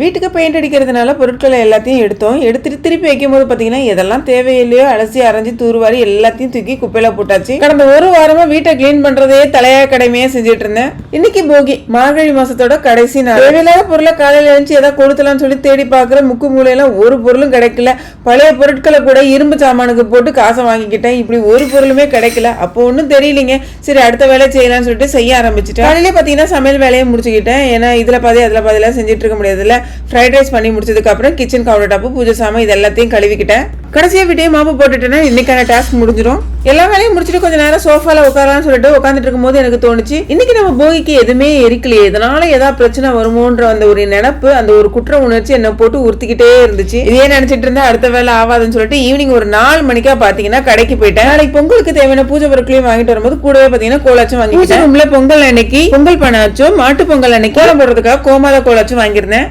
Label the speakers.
Speaker 1: வீட்டுக்கு பெயிண்ட் அடிக்கிறதுனால பொருட்களை எல்லாத்தையும் எடுத்தோம். எடுத்துட்டு திருப்பி வைக்கும்போது பார்த்தீங்கன்னா எதெல்லாம் தேவையில்லையோ அலசி அரைஞ்சி தூர்வாரி எல்லாத்தையும் தூக்கி குப்பையில போட்டாச்சு. கடந்த ஒரு வாரமா வீட்டை க்ளீன் பண்றதே தலையா கடமையா செஞ்சுட்டு இருந்தேன். இன்னைக்கு போகி மார்கழி மாசத்தோட கடைசி நாள். தேவையில்லாத பொருளை காலையில எழுந்துச்சு ஏதாவது கொடுத்தலாம்னு சொல்லி தேடி பார்க்குற முக்கு மூலையெல்லாம் ஒரு பொருளும் கிடைக்கல. பழைய பொருட்களை கூட இரும்பு சாமானுக்கு போட்டு காசை வாங்கிக்கிட்டேன். இப்படி ஒரு பொருளுமே கிடைக்கல. அப்போ ஒன்றும் தெரியலைங்க. சரி அடுத்த வேலை செய்யலாம்னு சொல்லிட்டு செய்ய ஆரம்பிச்சிட்டேன். காலையிலே பார்த்தீங்கன்னா சமையல் வேலையை முடிச்சுக்கிட்டேன். ஏன்னா இதில் பாதி அதில் பாதிலாம் செஞ்சுட்டு இருக்க முடியாதுல்ல. ஃப்ரைட் ரைஸ் பண்ணி முடிச்சதுக்கு அப்புறம் கிச்சன் கவுண்டர் டாப்பு பூஜை சாமான் இது எல்லாத்தையும் கழுவிக்கிட்டேன். கடைசியாக வீட்டையும் மாப்பு போட்டுட்டேன்னா இன்னைக்கான டாஸ்க் முடிஞ்சிடும் எல்லா வேலையும் முடிச்சுட்டு கொஞ்ச நேரம் சோஃபால உட்காரலாம்னு சொல்லிட்டு உட்காந்துட்டு இருக்கும்போது எனக்கு தோணுச்சு இன்னைக்கு நம்ம போகிக்கு எதுவுமே எரிக்கலையே இதனால ஏதாவது பிரச்சனை வருமோன்ற அந்த ஒரு நினப்பு அந்த ஒரு குற்ற உணர்ச்சி என்னை போட்டு உறுத்திக்கிட்டே இருந்துச்சு. இதே நினைச்சிட்டு இருந்தா அடுத்த வேலை ஆகாதுன்னு சொல்லிட்டு ஈவினிங் ஒரு நாலு மணிக்கா பாத்தீங்கன்னா கடைக்கு போயிட்டேன். நாளைக்கு பொங்கலுக்கு தேவையான பூஜை பொருட்களையும் வாங்கிட்டு வரும்போது கூடவே பாத்தீங்கன்னா கோலாச்சும் வாங்கிட்டேன் ரூம்ல பொங்கல் அன்னைக்கு பொங்கல் பண்ணாச்சும் மாட்டு பொங்கல் அன்னைக்கு கோலம் போடுறதுக்காக கோமாத கோலாச்சும் வாங்கியிருந்தேன்.